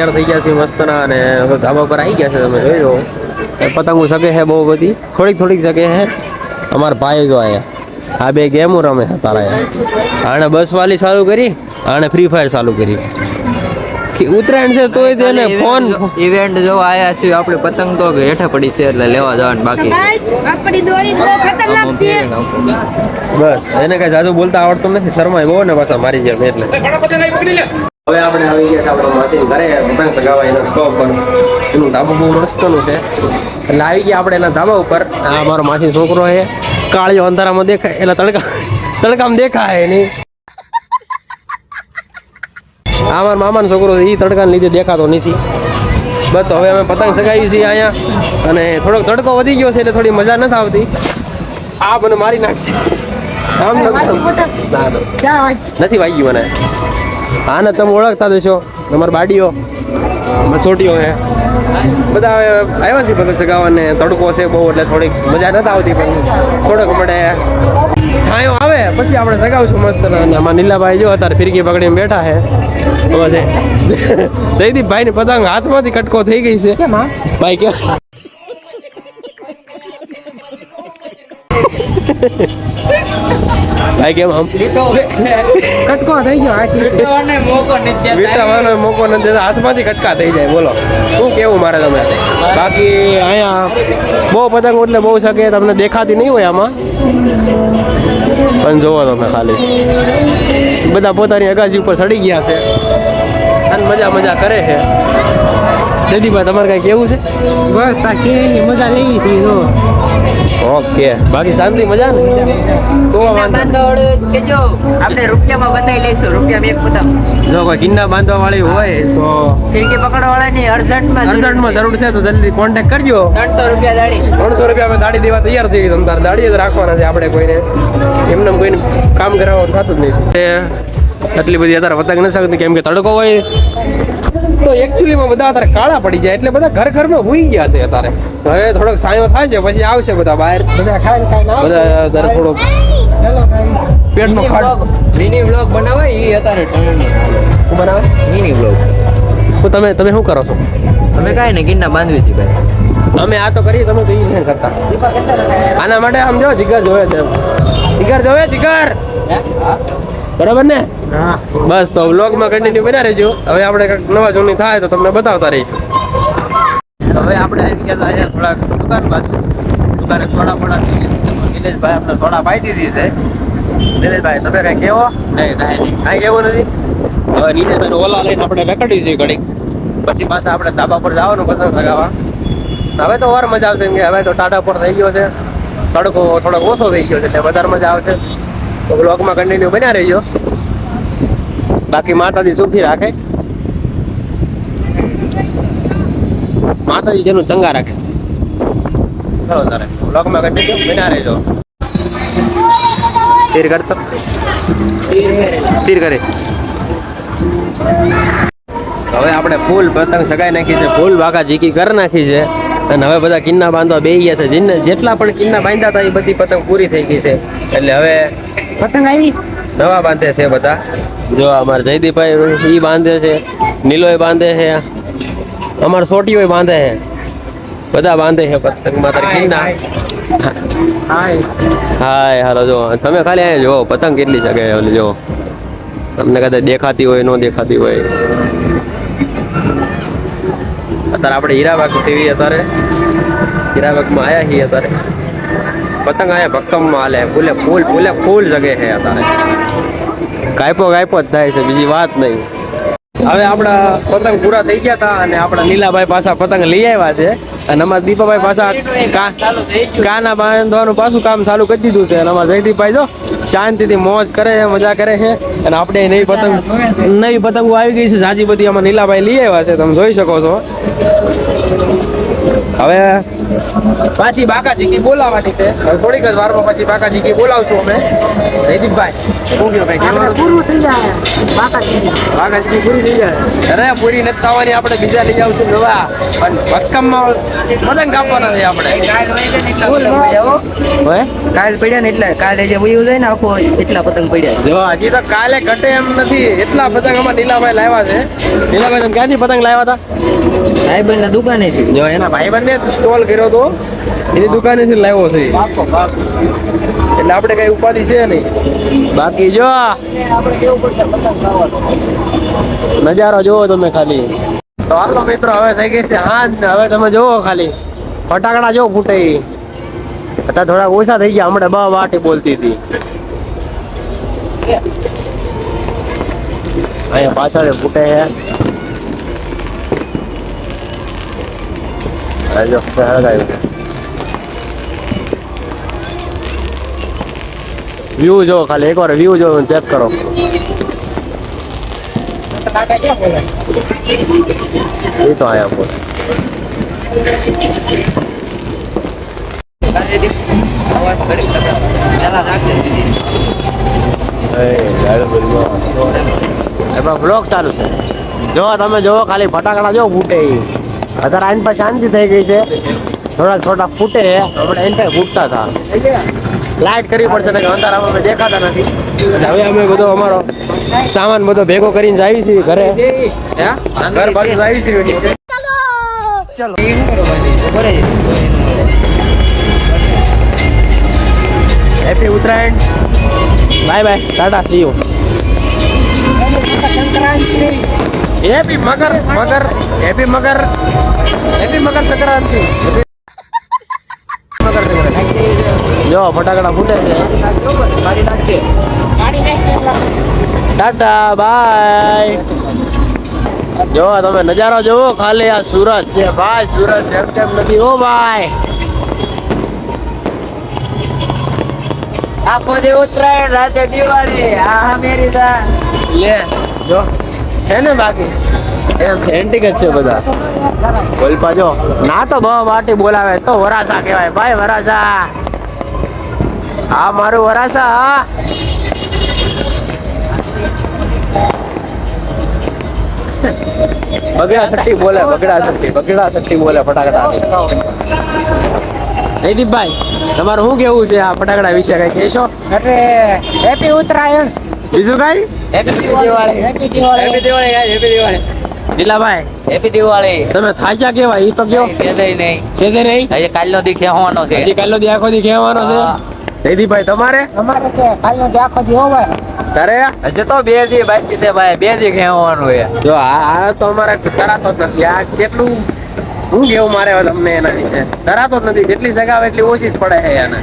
તૈયાર થઈ ગયા છે મસ્તના અને હવે ધાબા પર આવી ગયા છે તમે જોઈ લો. પતંગો શકે છે બહુ બધી. થોડીક થોડીક શકે છે અમારા ભાઈ જો આયા. આ બે ગેમો રમે છે તારા આણે બસ વાલી ચાલુ કરી આણે ફ્રી ફાયર ચાલુ કરી. ઉત્તરાયણ છે તોય તેને ફોન ઇવેન્ટ જો આયા છે આપણે પતંગ તો હેઠે પડી છે એટલે લેવા જવાનું બાકી આપણી દોરી બહુ ખતરનાક છે. બસ એને કઈ જાદુ બોલતા આવડતું નથી. શર્માય બહુ ને પાછા મારી જેમ એટલે. હવે આપણે આવી ગયા છે આપણો માસી ઘરે. પતંગ સગાવા એના ટોપ પર એનું ધાબુ બહુ મસ્તનું છે. એટલે આવી ગયા આપણે એના ધાબા ઉપર. આ અમારો માસી છોકરો છે. કાળિયો અંધારામાં દેખાય. એટલે તડકા તડકામાં દેખાય નહીં. આ મારા મામાનો છોકરો એ તડકાને લીધે દેખાતો નથી. બસ તો હવે અમે પતંગ સગાવી છીએ અહીંયા. અને થોડોક તડકો વધી ગયો છે એટલે થોડી મજા નથી આવતી. આ મને મારી નાખશે. આમ. નથી વાગ્યું મને. હા ને તમે ઓળખતા દેશો તમારા બાડીઓ છોટીઓ હે બધા હવે આવ્યા છે પતંગ સગાવાને તડકો છે બહુ એટલે થોડીક મજા નથી આવતી પણ થોડોક મળે. છાંયો આવે પછી આપણે સગાવશું મસ્ત. અને આમાં નીલાભાઈ જો અત્યારે ફિરકી પકડીને બેઠા છે. છે. જયદીપભાઈ ની પતંગ હાથમાંથી કટકો થઈ ગઈ છે. ભાઈ કે ભાઈ કેમ આમ કટકો થઈ ગયો હાથી વિટાવાનો મોકો નથી દેતા. હાથમાંથી કટકા થઈ જાય. બોલો. શું કેવું મારે તમે? બાકી અહીંયા બહુ પતંગ એટલે બહુ શકે તમને દેખાતી નહીં હોય આમાં. પણ જોવો તમે ખાલી. બધા પોતાની અગાજી ઉપર ચડી ગયા છે. અને મજા મજા કરે છે. જયદીપભાઈ તમારે કાંઈ કેવું છે? બસ આ કેની મજા લેવી છે જો. ઓકે. બાકી શાંતિ મજા ને? કોવા વાંધો? કેજો. આપણે રૂપિયામાં બતાવી લઈશું. રૂપિયામાં એક બતાવ જો કોઈ કિન્ના બાંધવા વાળી હોય તો ખીડકી પકડવા વાળાની અર્જન્ટમાં અર્જન્ટમાં જરૂર છે તો જલ્દી કોન્ટેક્ટ કરજો. ત્રણસો રૂપિયા દાડી. ત્રણસો રૂપિયા અમે દાડી દેવા તૈયાર છીએ તમ તારે દાડી જ રાખવાના છે આપણે કોઈને. એમને કોઈને કામ કરાવવાનું થતું જ નહીં એટલી બધી અત્યારે પતંગ ન શકતી કેમ કે તડકો હોય. તો એકચ્યુઅલીમાં બધા અત્યારે કાળા પડી જાય એટલે બધા ઘર ઘરમાં હુઈ ગયા છે અત્યારે. હવે થોડોક સાયો થાય છે પછી આવશે બધા બહાર. બધા ખાઈને ખાઈને આવશે. બધા થોડોક પેટનો ખાડ મિની વ્લોગ બનાવે એ અત્યારે. શું બનાવે? Mini vlog. તો તમે તમે શું કરો છો? અમે કાંઈ ને ગિન્ના બાંધવી હતી ભાઈ. અમે આ તો કરીએ તમે તો એ નહીં કરતા. આના માટે આમ જો જીગર જોવે છે જીગર જોવે જીગર! બરાબર ને? હા. બસ તો વ્લોગમાં કન્ટિન્યુ બન્યા રહેજો. હવે આપણે કંઈક નવા જૂની થાય તો તમને બતાવતા રહીશું. હવે આપણે આવી ગયા હતા અહીંયા થોડાક દુકાન બાજુ. દુકાને સોડા મોડા પી લીધી નિલેશભાઈ આપણે સોડા પાઈ દીધી છે. નિલેશભાઈ તમે કાંઈ કેવો? નહીં કાંઈ કાંઈ કેવું નથી? હવે નિલેશભાઈ ઓલા લઈને આપણે વેકડી છે ઘડીક. પછી પાછા આપણે ધાબા પર જવાનું પસંદ લગાવવા હવે તો વાર મજા આવશે એમ કે હવે તો ટાટા પર થઈ ગયો છે. તડકો થોડોક ઓછો થઈ ગયો છે એટલે વધારે મજા આવશે. તો બ્લોગમાં કન્ટિન્યુ બન્યા રહેજો. બાકી માતાજી સુખી રાખે. માતાજી જેનું ચંગા રાખે. ચલો તારે બ્લોગમાં કન્ટિન્યુ બન્યા હવે આપણે ફૂલ પતંગ સગાઈ નાખી છે, ફૂલ વાઘા ઝીકી કરી નાખી છે. અને હવે બધા કિન્ના બાંધવા બે ગયા છે. જેટલા પણ કિન્ના બાંધ્યા હતા એ બધી પતંગ પૂરી થઈ ગઈ છે. એટલે હવે પતંગ આવી? નવા બાંધે છે બધા. જો અમાર જયદીપભાઈ ઈ બાંધે છે. નીલોય બાંધે છે. અમાર સોટીઓ બાંધે છે. બધા બાંધે છે પતંગ. માતા કિન્ના હાય. હાય. હાલો જો. તમે ખાલી અહીંયા જો પતંગ કેટલી શકે ઓલી જો. તમને કદાચ દેખાતી હોય ન દેખાતી હોય. અત્યારે આપણે હીરાબાગ સેવી અત્યારે. હીરાબાગમાં આવ્યા છીએ અત્યારે. પતંગ અહીંયા ભક્કમમાં હાલે. ફૂલે ફૂલ ફૂલે ફૂલ જગે છે અત્યારે ગાયપો ગાયપો જ થાય છે, બીજી વાત નહીં. હવે આપણા પતંગ પૂરા થઈ ગયા હતા અને આપણા નીલાભાઈ પાછા પતંગ લઈ આવ્યા છે. અને અમારા દીપાભાઈ પાછા કાના બાંધવાનું પાછું કામ ચાલુ કરી દીધું છે. અને અમારા જયદીપભાઈ જો, શાંતિથી મોજ કરે છે, મજા કરે છે. અને આપણે નવી પતંગ, નવી પતંગો આવી ગઈ છે. જાજી બધી આમાં નીલાભાઈ લઈ આવ્યા છે. તમે જોઈ શકો છો. હવે પાછી બાકાજી કી બોલાવવાની છે? થોડીક જ વારમાં પછી બાકાજી કી બોલાવશું અમે. જયદીપભાઈ શું કહ્યું ભાઈ પૂરું થઈ જાય. બાકાજી. બાકા જીકી પૂરી થઈ જાય. અરે પૂરી નથી થવાની આપણે બીજા લઈ આવશું નવા પણ ભક્કમમાં પતંગ કાપવાના છે આપણે. કાલ પડ્યા ને એટલા. કાલે જે વયું જાય ને આખો એટલા પતંગ પડ્યા જો હજી તો કાલે ઘટે એમ નથી. એટલા પતંગ અમાર નીલાભાઈ લાવ્યા છે. નીલાભાઈ તમે ક્યાંથી પતંગ લાવ્યા હતા? ભાઈબંધ ના દુકાને જો એના ભાઈબંધે સ્ટોલ કર્યો હતો એની દુકાનેથી લાવ્યો છે. એટલે આપણે કઈ ઉપાધિ છે નહીં. બાકી જો નજારો જોવો તમે ખાલી. તો હાલો મિત્રો હવે થઈ ગઈ છે હાંજ હવે તમે જોવો ખાલી. ફટાકડા જો ફૂટે. અત્યારે થોડા ઓછા થઈ ગયા હમણાં બા વાટી બોલતી હતી. અહીંયા પાછળ ફૂટે છે. આ જો હળગાયું વ્યૂ જો ખાલી એકવાર વ્યૂ જો ચેક કરો એ તો આયા બોલ એમાં બ્લોગ સારું છે જો તમે જોવો ખાલી ફટાકડા જો ફૂટે. અત્યારે આઈન પાસે શાંતિ થઈ ગઈ છે. થોડાક થોડાક ફૂટે. આપણે એની પાસે ફૂટતા હતા. લાઇટ કરવી પડશે ને અંધારામાં અમે દેખાતા નથી. હવે અમે બધો અમારો સામાન બધો ભેગો કરીને આવી છીએ ઘરે. ઘર બાજુ આવી છીએ. ચલો! Happy Uttarayan bye bye tata see you Sankranti happy Makar મગર હેપી મકર હેપી મગર સંક્રાંતિ Happy મકર સંક્રાંતિ જો, ફટાકડા ફૂટે છે. Tata, bye. જો, તમે નજારો જોવો, ખાલી આ સુરત છે. ભાઈ, સુરત જેમ તેમ નથી? ઓ, ભાઈ. આખો દે ઉત્તરાયણ, રાતે દિવાળી. આ મેરી લે, જો. છે ને બાકી? એમ સેન્ટિક જ છે બધા. બોલપા જો, ના તો બહુ માટી બોલાવે તો વરાસા કહેવાય. ભાઈ વરાસા હા, મારું વરાસા બગડા સટ્ટી બોલે, બગડા સટ્ટી બગડા સટ્ટી બોલે ફટાકડા. જયદીપભાઈ તમારું શું કેવું છે આ ફટાકડા વિશે કઈ કહેશો? એટલે હેપી ઉત્તરાયણ. બીજું કઈ? Happy Diwali happy Diwali happy Diwali guys happy Diwali નીલાભાઈ happy Diwali તમે થાક્યા કેવા એ તો કયો? નહીં નહીં. કાલનો દી ખેવાનો છે. આજે કાલનો દી આખો દી કહેવાનો છે. જયદીપભાઈ તમારે? અમારે કે કાલનો દી આખો દી હોવે. તારે? હજી તો બે દી બાકી છે ભાઈ. બે દી ખેવાનું છે. જો આ આ તો અમારે તરાતો જ નથી. આ કેટલું શું કેવું મારે તમને એના વિશે? ધરાતો જ નથી. જેટલી સગાવ એટલી ઓછી જ પડે છે એને.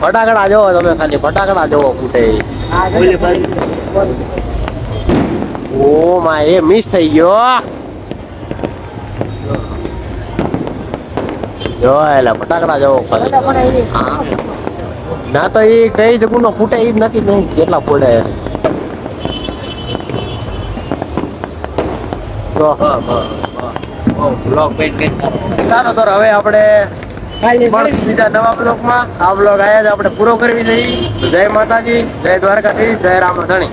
ફટાકડા જોવો તમે ખાલી. ફટાકડા જોવો ફૂટે ઈ. બંધ ઓ માં એ મિસ થઈ ગયો. જો એટલે ફટાકડા જોવો ના તો એ કઈ જગુનો ફૂટે એ જ નક્કી નહીં કેટલા ફૂટે એને. હા બ્લોક પેન્ટ પેન્ટ ચાલો તો હવે આપણે મળશું. બીજા નવા બ્લોગમાં. આ બ્લોગ આયા જ આપણે પૂરો કરવી જોઈએ જય માતાજી જય દ્વારકાધીશ જય રામ ધણી